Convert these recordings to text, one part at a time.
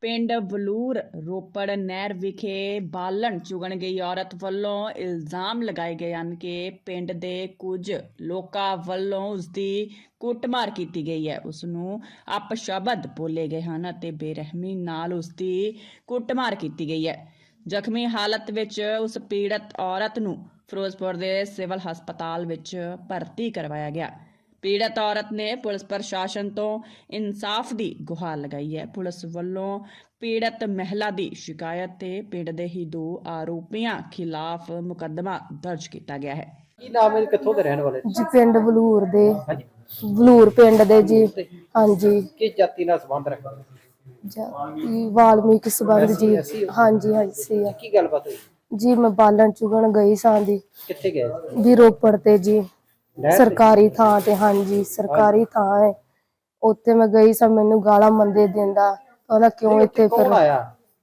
ਪਿੰਡ ਵਲੂਰ ਰੋਪੜ ਨਹਿਰ ਵਿਖੇ ਬਾਲਣ ਚੁਗਣ ਗਈ ਔਰਤ ਵੱਲੋਂ ਇਲਜ਼ਾਮ ਲਗਾਏ ਗਏ ਹਨ ਕਿ ਪਿੰਡ ਦੇ ਕੁਝ ਲੋਕਾਂ ਵੱਲੋਂ ਉਸ ਦੀ ਕੁੱਟਮਾਰ ਕੀਤੀ ਗਈ ਹੈ। ਉਸ ਨੂੰ ਅਪਸ਼ਬਦ ਬੋਲੇ ਗਏ ਹਨ ਅਤੇ ਬੇਰਹਿਮੀ ਨਾਲ ਉਸ ਦੀ ਕੁੱਟਮਾਰ ਕੀਤੀ ਗਈ ਹੈ। ਜ਼ਖਮੀ ਹਾਲਤ ਵਿੱਚ ਉਸ ਪੀੜਤ ਔਰਤ ਨੂੰ ਫਿਰੋਜ਼ਪੁਰ ਦੇ ਸਿਵਲ ਹਸਪਤਾਲ ਵਿੱਚ ਭਰਤੀ ਕਰਵਾਇਆ ਗਿਆ। ਪੀੜਤ ਔਰਤ ਨੇ ਪੁਲਿਸ ਪ੍ਰਸ਼ਾਸਨ ਤੋਂ ਇਨਸਾਫ ਦੀ ਗੁਹਾਰ ਲਗਾਈ ਹੈ। ਪੁਲਿਸ ਵੱਲੋਂ ਪੀੜਤ ਮਹਿਲਾ ਦੀ ਸ਼ਿਕਾਇਤ ਤੇ ਪਿੰਡ ਦੇ ਹੀ ਦੋ ਆਰੋਪੀਆਂ ਖਿਲਾਫ ਮੁਕੱਦਮਾ ਦਰਜ ਕੀਤਾ ਗਿਆ ਹੈ। ਕੀ ਨਾਮ ਹੈ? ਕਿੱਥੋਂ ਦੇ ਰਹਿਣ ਵਾਲੇ? ਜੀ ਪਿੰਡ ਬਲੂਰ ਦੇ। ਹਾਂਜੀ। ਬਲੂਰ ਪਿੰਡ ਦੇ ਜੀ। ਹਾਂਜੀ। ਕਿਸ ਜਾਤੀ ਨਾਲ ਸੰਬੰਧ ਰੱਖਦੇ ਜਾਤੀ ਵਾਲਮੀਕ ਸਬੰਧ ਜੀ। ਹਾਂਜੀ ਹਾਂਜੀ ਸੀ ਆ। ਕੀ ਗੱਲਬਾਤ ਹੋਈ? ਜੀ ਮੈਂ ਬਾਲਣ ਚੁਗਣ ਗਈ ਸਾਂ ਦੀ ਕਿੱਥੇ ਗਏ? ਸੀ? ਵੀ ਰੋਪੜ ਤੇ ਜੀ? ਸਰਕਾਰੀ ਥਾਂ ਤੇ ਹਾਂਜੀ ਸਰਕਾਰੀ ਥਾਂ ਹੈ। ਉੱਥੇ ਮੈਂ ਗਈ ਸਾਂ ਮੈਨੂੰ ਗਾਲਾਂ ਮੰਦੇ ਦਿੰਦਾ। ਕਹਿੰਦਾ ਕਿਉਂ ਇੱਥੇ ਫਿਰ?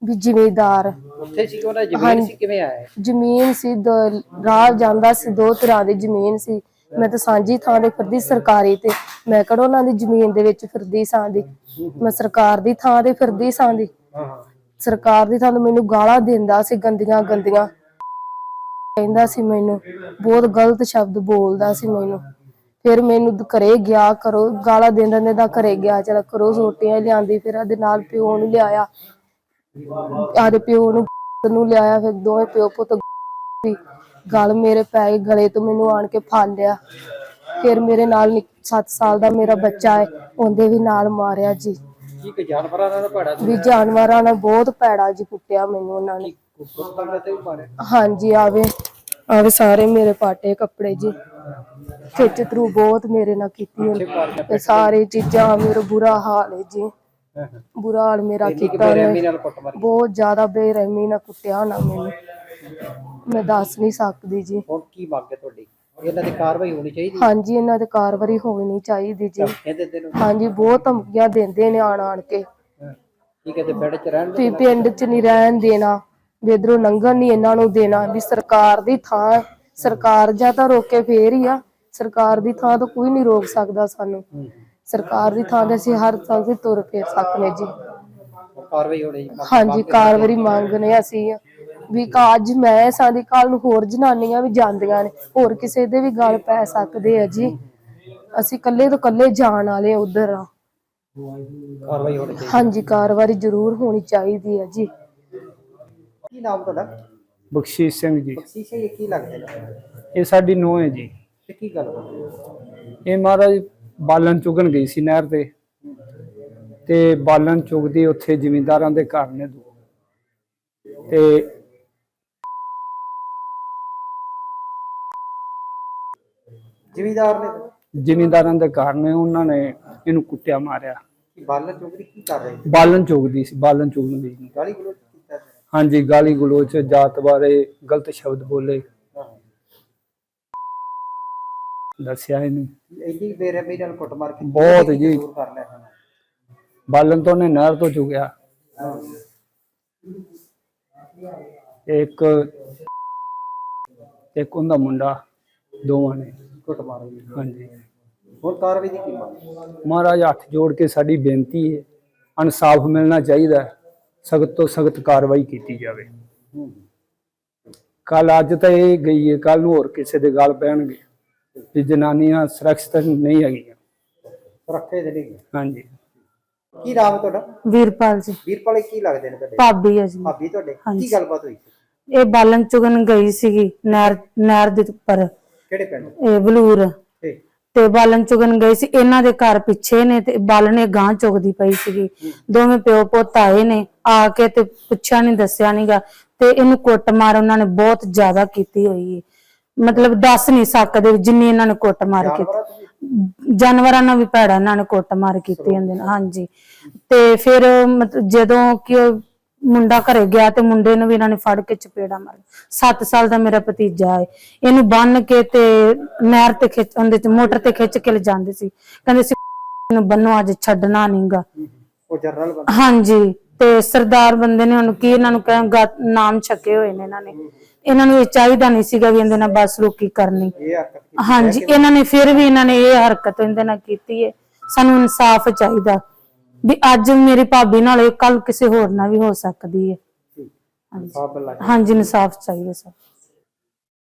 ਵੀ ਜ਼ਿਮੀਦਾਰ। ਉੱਥੇ ਸੀ ਕਿ ਉਹਨਾਂ ਦੀ ਜ਼ਮੀਨ ਸੀ? ਕਿਵੇਂ ਆਇਆ? ਜ਼ਮੀਨ ਸੀ ਦ- ਰਾਹ ਜਾਂਦਾ ਸੀ ਦੋ ਤਰ੍ਹਾਂ ਦੀ ਜ਼ਮੀਨ ਸੀ। ਮੈਂ ਤਾਂ ਸਾਂਝੀ ਥਾਂ ਤੇ ਫਿਰਦੀ ਸਰਕਾਰੀ ਤੇ। ਮੈਂ ਕਿਹੜਾ ਉਹਨਾਂ ਦੀ ਜ਼ਮੀਨ ਦੇ ਵਿੱਚ ਫਿਰਦੀ ਸਾਂ ਦੀ? ਮੈਂ ਸਰਕਾਰ ਦੀ ਥਾਂ ਤੇ ਫਿਰਦੀ ਸਾਂ ਦੀ। ਸਰਕਾਰ ਦੀ ਥਾਂ ਤੇ ਮੈਨੂੰ ਗਾਲਾਂ ਦਿੰਦਾ ਸੀ ਗੰਦੀਆਂ ਗੰਦੀਆਂ ਕਹਿੰਦਾ ਸੀ ਮੈਨੂੰ, ਬਹੁਤ ਗਲਤ ਸ਼ਬਦ ਬੋਲਦਾ ਸੀ ਮੈਨੂੰ। ਫਿਰ ਮੈਨੂੰ ਘਰੇ ਗਿਆ ਕਰੋ ਗਾਲਾਂ ਦਿੰਦਾ ਦਿੰਦਾ ਘਰੇ ਗਿਆ, ਚਲ ਕਰੋ ਰੋਟੀਆਂ ਲਿਆਂਦੀ, ਫਿਰ ਉਹਦੇ ਨਾਲ ਪਿਓ ਨੂੰ ਲਿਆਇਆ। ਆਦੇ ਪਿਓ ਨੂੰ ਨੂੰ ਲਿਆਇਆ, ਫਿਰ ਦੋਵੇਂ ਪਿਓ ਪੁੱਤ ਗਲ ਮੇਰੇ ਪੈ ਗਈ, ਗਲੇ ਤੋਂ ਮੈਨੂੰ ਆਣ ਕੇ ਫੜ ਲਿਆ। ਫਿਰ ਮੇਰੇ ਨਾਲ 7 ਸਾਲ ਦਾ ਮੇਰਾ ਬੱਚਾ ਹੈ, ਉਹਦੇ ਵੀ ਨਾਲ ਮਾਰਿਆ ਜੀ। ਕੀ ਜਾਨਵਰਾਂ ਨਾਲ ਭੜਾ ਸੀ ਵੀ ਜਾਨਵਰਾਂ ਨੇ ਬਹੁਤ ਪੈੜਾ ਜੀ ਕੁੱਟਿਆ ਮੈਨੂੰ ਉਹਨਾਂ ਨੇ। ਕੁੱਤਾਂ ਤੇ ਵੀ ਮਾਰੇ ਹਾਂਜੀ ਆਵੇ ਆਵੇ ਸਾਰੇ ਮੇਰੇ ਪਾਟੇ ਕੱਪੜੇ ਜੀ। ਖਿੱਚ ਤਰੂ ਬਹੁਤ ਮੇਰੇ ਨਾਲ ਕੀਤੀ ਉਹਨੇ। ਤੇ ਸਾਰੇ ਚੀਜ਼ਾਂ ਮੇਰਾ ਬੁਰਾ ਹਾਲ ਹੈ ਜੀ। ਬੁਰਾ ਹਾਲ ਮੇਰਾ ਕੀਤਾ ਉਹਨੇ। ਬਹੁਤ ਜ਼ਿਆਦਾ ਬੇਰਹਿਮੀ ਨਾਲ ਕੁੱਟਿਆ ਨਾ ਮੈਨੂੰ। ਮੈਂ ਦੱਸ ਨਹੀਂ ਸਕਦੀ ਜੀ। ਹੁਣ ਕੀ ਮੰਗ ਹੈ ਤੁਹਾਡੀ? ਇਹਨਾਂ ਦੀ ਕਾਰਵਾਈ ਹੋਣੀ ਚਾਹੀਦੀ ਹਾਂਜੀ ਇਹਨਾਂ ਤੇ ਕਾਰਵਾਈ ਹੋਣੀ ਚਾਹੀਦੀ ਜੀ। ਕਹਿੰਦੇ ਤੈਨੂੰ ਹਾਂਜੀ ਬਹੁਤ ਧਮਕੀਆਂ ਦਿੰਦੇ ਨੇ ਆਣ ਆਣ ਕੇ। ਕੀ ਕਹਿੰਦੇ ਪਿੰਡ ਚ ਰਹਿਣ ਵੀ ਪਿੰਡ 'ਚ ਨਹੀਂ ਰਹਿਣ ਦੇਣਾ ਇੱਧਰੋਂ ਲੰਘਣ ਨਹੀਂ ਇਹਨਾਂ ਨੂੰ ਦੇਣਾ ਵੀ ਸਰਕਾਰ ਦੀ ਥਾਂ। ਸਰਕਾਰ ਜਾਂ ਤਾਂ ਰੋਕੇ ਫੇਰ ਹੀ ਆ। ਸਰਕਾਰ ਦੀ ਥਾਂ ਤੋਂ ਕੋਈ ਨਹੀਂ ਰੋਕ ਸਕਦਾ ਸਾਨੂੰ। ਸਰਕਾਰ ਦੀ ਥਾਂ ਤੇ ਅਸੀਂ ਹਰ ਥਾਂ ਤੇ ਤੁਰ ਫੇਰ ਸਕਨੇ ਜੀ। ਕਾਰਵਾਈ ਹੋਣੀ ਹਾਂਜੀ ਕਾਰਵਾਈ ਮੰਗਨੇ ਅਸੀਂ। ਵੀ ਕਾ ਅੱਜ ਮੈਂ ਸਾਡੀ ਕੱਲ ਨੂੰ ਹੋਰ ਜਨਾਨੀਆਂ ਵੀ ਜਾਂਦੀਆਂ ਨੇ ਹੋਰ ਕਿਸੇ ਦੇ ਵੀ ਗੱਲ ਪੈ ਸਕਦੇ ਆ ਜੀ। ਅਸੀਂ ਕੱਲੇ ਤੋਂ ਕੱਲੇ ਜਾਣ ਵਾਲੇ ਉਧਰ ਆ। ਕਾਰਵਾਈ ਹੋਣੀ ਚਾਹੀਦੀ। ਹਾਂਜੀ ਕਾਰਵਾਈ ਜ਼ਰੂਰ ਹੋਣੀ ਚਾਹੀਦੀ ਹੈ ਜੀ। ਕੀ ਨਾਮ ਤੁਹਾਡਾ? ਬਖਸ਼ੀਸ਼ ਸਿੰਘ ਜੀ। ਬਖਸ਼ੀਸ਼ ਜੀ ਕੀ ਲੱਗਦੇ ਨੇ? ਇਹ ਸਾਡੀ ਨੂੰਹ ਹੈ ਜੀ। ਤੇ ਕੀ ਗੱਲਬਾਤ ਇਹ ਮਹਾਰਾਜ ਬਾਲਣ ਚੁਗਣ ਗਈ ਸੀ ਨਹਿਰ ਤੇ। ਤੇ ਬਾਲਣ ਚੁਗਦੀ ਉੱਥੇ ਜ਼ਿਮੀਂਦਾਰਾਂ ਦੇ ਘਰ ਨੇ ਦੋ। ਤੇ ਜ਼ਿਮੀਦਾਰ ਨੇ ਜ਼ਿਮੀਂਦਾਰਾਂ ਦੇ ਘਰ ਨੇ ਉਹਨਾਂ ਨੇ ਇਹਨੂੰ ਕੁੱਟਿਆ ਮਾਰਿਆ ਕੀ ਬਾਲਣ ਚੁਗਰੀ ਕੀ ਕਰ ਰਹੇ ਸੀ? ਬਾਲਣ ਚੁਗਦੀ ਸੀ ਬਾਲਣ ਚੁਗਣ ਨੂੰ ਗਾਲੀ ਗਲੋਚ ਕੀਤਾ ਸੀ। ਹਾਂਜੀ ਗਾਲੀ ਗਲੋਚ ਜਾਤ ਬਾਰੇ ਗਲਤ ਸ਼ਬਦ ਬੋਲੇ ਹਾਂ ਦੱਸਿਆ ਇਹਨੂੰ ਇੰਨੀ ਬੇਰਹਿਮੀ ਨਾਲ ਕੁੱਟਮਾਰ ਕੀਤੀ ਬਹੁਤ ਜੀ। ਦੂਰ ਕਰ ਲਿਆ ਇਹਨਾਂ ਨੇ। ਬਾਲਣ ਤੋਂ ਉਹਨੇ ਨਹਿਰ ਤੋਂ ਚੁਗਿਆ ਹਾਂ ਇੱਕ ਇੱਕ ਉਹਦਾ ਮੁੰਡਾ ਦੋਵਾਂ ਨੇ ਕੁੱਟਮਾਰ ਹੋਈ ਹਾਂਜੀ। ਹੁਣ ਕਾਰਵਾਈ ਦੀ ਕੀ ਮੰਗ ਮਹਾਰਾਜ ਹੱਥ ਜੋੜ ਕੇ ਸਾਡੀ ਬੇਨਤੀ ਹੈ ਇਨਸਾਫ ਮਿਲਣਾ ਚਾਹੀਦਾ ਹੈ ਸਖਤ ਤੋਂ ਸਖਤ ਕਾਰਵਾਈ ਕੀਤੀ ਜਾਵੇ। ਕੱਲ ਅੱਜ ਤਾਂ ਇਹ ਗਈ ਹੈ ਕੱਲ ਨੂੰ ਹੋਰ ਕਿਸੇ ਦੇ ਗਲ ਪੈਣਗੇ ਵੀ ਜਨਾਨੀਆਂ ਸੁਰੱਖਿਅਤ ਨਹੀਂ ਹੈਗੀਆਂ। ਰੱਖੇ ਦੇ ਨਹੀਂ ਹਾਂਜੀ। ਕੀ ਨਾਮ ਹੈ ਤੁਹਾਡਾ? ਵੀਰਪਾਲ ਜੀ। ਵੀਰਪਾਲ ਕੀ ਲੱਗਦੇ ਨੇ ਤੁਹਾਡੇ? ਭਾਬੀ ਹੈ ਜੀ। ਭਾਬੀ ਤੁਹਾਡੇ। ਕੀ ਗੱਲਬਾਤ ਹੋਈ ਇਹ ਬਾਲਣ ਚੁਗਣ ਗਈ ਸੀਗੀ ਨਹਿਰ ਨਹਿਰ ਦੇ ਉੱਪਰ। ਕਿਹੜੇ ਪਿੰਡ? ਇਹ ਬਲੂਰ ਤੇ? ਤੇ ਬਾਲਣ ਚੁਗਣ ਗਈ ਸੀ ਇਹਨਾਂ ਦੇ ਘਰ ਪਿੱਛੇ ਨੇ ਤੇ ਬਾਲਣ ਇਹ ਗਾਂ ਚੁਗਦੀ ਪਈ ਸੀਗੀ। ਦੋਵੇਂ ਪਿਓ ਪੁੱਤ ਆਏ ਨੇ ਆ ਕੇ ਤੇ ਪੁੱਛਿਆ ਨਹੀਂ ਦੱਸਿਆ ਨਹੀਂਗਾ ਤੇ ਇਹਨੂੰ ਕੁੱਟ ਮਾਰ ਉਹਨਾਂ ਨੇ ਬਹੁਤ ਜ਼ਿਆਦਾ ਕੀਤੀ ਹੋਈ ਹੈ ਮਤਲਬ ਦੱਸ ਨਹੀਂ ਸਕਦੇ ਜਿੰਨੀ ਇਹਨਾਂ ਨੇ ਕੁੱਟ ਮਾਰ ਕੀਤੀ। ਜਾਨਵਰਾਂ ਨਾਲ ਵੀ ਭੈੜਾ ਇਹਨਾਂ ਨੇ ਕੁੱਟ ਮਾਰ ਕੀਤੀ ਜਾਂਦੇ ਨੇ ਹਾਂਜੀ। ਤੇ ਫਿਰ ਜਦੋਂ ਕਿ ਮੁੰਡਾ ਘਰੇ ਗਿਆ ਤੇ ਮੁੰਡੇ ਨੂੰ ਵੀ ਇਹਨਾਂ ਨੇ ਫੜ ਕੇ ਚਪੇੜਾ ਮਾਰ 7 ਸਾਲ ਦਾ ਮੇਰਾ ਭਤੀਜਾ ਹੈ। ਇਹਨੂੰ ਬੰਨ ਕੇ ਤੇ ਨਹਿਰ ਤੇ ਖਿੱਚ ਉਹਦੇ ਚ ਮੋਟਰ ਤੇ ਖਿੱਚ ਕੇ ਲੈ ਜਾਂਦੇ ਸੀ। ਕਹਿੰਦੇ ਸੀ ਨੂੰ ਬੰਨੋ ਅੱਜ ਛੱਡਣਾ ਨਹੀਂਗਾ। ਉਹ ਜਰਨਲ ਬੰਦਾ? ਹਾਂਜੀ। ਤੇ ਸਰਦਾਰ ਬੰਦੇ ਨੇ ਉਹਨੂੰ ਕੀ ਇਹਨਾਂ ਨੂੰ ਕਹਿ ਨਾਮ ਛਕੇ ਹੋਏ ਨੇ ਇਹਨਾਂ ਨੇ। ਇਹਨਾਂ ਨੂੰ ਇਹ ਚਾਹੀਦਾ ਨਹੀਂ ਸੀਗਾ ਵੀ ਇਹਦੇ ਨਾਲ ਬਸ ਰੋਕੀ ਕਰਨੀ। ਇਹ ਹਰਕਤ ਕੀਤੀ ਹਾਂਜੀ। ਇਹਨਾਂ ਨੇ ਫਿਰ ਵੀ ਇਹਨਾਂ ਨੇ ਇਹ ਹਰਕਤ ਇਹਦੇ ਨਾਲ ਕੀਤੀ ਹੈ। ਸਾਨੂੰ ਇਨਸਾਫ ਚਾਹੀਦਾ। ਵੀ ਅੱਜ ਮੇਰੀ ਭਾਬੀ ਨਾਲ ਕੱਲ ਕਿਸੇ ਹੋਰ ਨਾਲ ਵੀ ਹੋ ਸਕਦੀ ਹੈ। ਹਾਂਜੀ। ਇਨਸਾਫ ਚਾਹੀਦਾ ਸਰ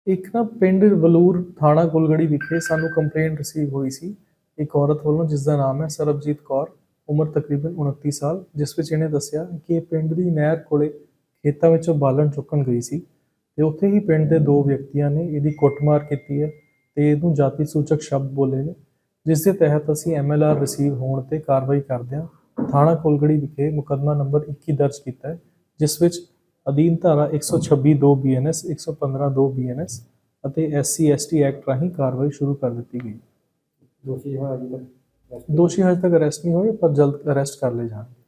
ਇੱਕ ਨਾ ਪਿੰਡ ਵਲੂਰ ਥਾਣਾ ਕੁਲਗੜੀ ਵਿਖੇ ਸਾਨੂੰ ਕੰਪਲੇਂਟ ਰਿਸੀਵ ਹੋਈ ਸੀ। ਇੱਕ ਔਰਤ ਵੱਲੋਂ ਜਿਸ ਦਾ ਨਾਮ ਹੈ ਸਰਬਜੀਤ ਕੌਰ ਉਮਰ ਤਕਰੀਬਨ 29 ਸਾਲ ਜਿਸ ਵਿੱਚ ਇਹਨੇ ਦੱਸਿਆ ਕਿ ਇਹ ਪਿੰਡ ਦੀ ਨਹਿਰ ਕੋਲੇ ਖੇਤਾਂ ਵਿੱਚੋਂ ਬਾਲਣ ਚੁੱਕਣ ਗਈ ਸੀ ਤੇ ਉੱਥੇ ਹੀ ਪਿੰਡ ਦੇ ਦੋ ਵਿਅਕਤੀਆਂ ਨੇ ਇਹਦੀ ਕੁੱਟਮਾਰ ਕੀਤੀ ਹੈ ਤੇ ਇਹਨੂੰ ਜਾਤੀ ਸੂਚਕ ਸ਼ਬਦ ਬੋਲੇ ਨੇ ਜਿਸ ਦੇ ਤਹਿਤ ਅਸੀਂ ਐਮਐਲਆਰ ਰਿਸੀਵ ਹੋਣ ਤੇ ਕਾਰਵਾਈ ਕਰਦਿਆਂ ਥਾਣਾ ਕੁਲਗੜੀ ਵਿਖੇ ਮੁਕੱਦਮਾ ਨੰਬਰ 21 ਦਰਜ ਕੀਤਾ ਹੈ ਜਿਸ ਵਿੱਚ ਅਧੀਨ ਧਾਰਾ 126 2 ਬੀਐਨਐਸ 115 2 ਬੀਐਨਐਸ ਅਤੇ ਐਸਸੀ ਐਸਟੀ ਐਕਟ ਰਾਹੀਂ ਕਾਰਵਾਈ ਸ਼ੁਰੂ ਕਰ ਦਿੱਤੀ ਗਈ। ਦੋਸ਼ੀ ਹੋਇਆ ਜੀ ਤੱਕ ਦੋਸ਼ੀ ਹਜੇ ਤੱਕ ਅਰੈਸਟ ਨਹੀਂ ਹੋਏ ਪਰ ਜਲਦ ਅਰੈਸਟ ਕਰ ਲਏ ਜਾਣਗੇ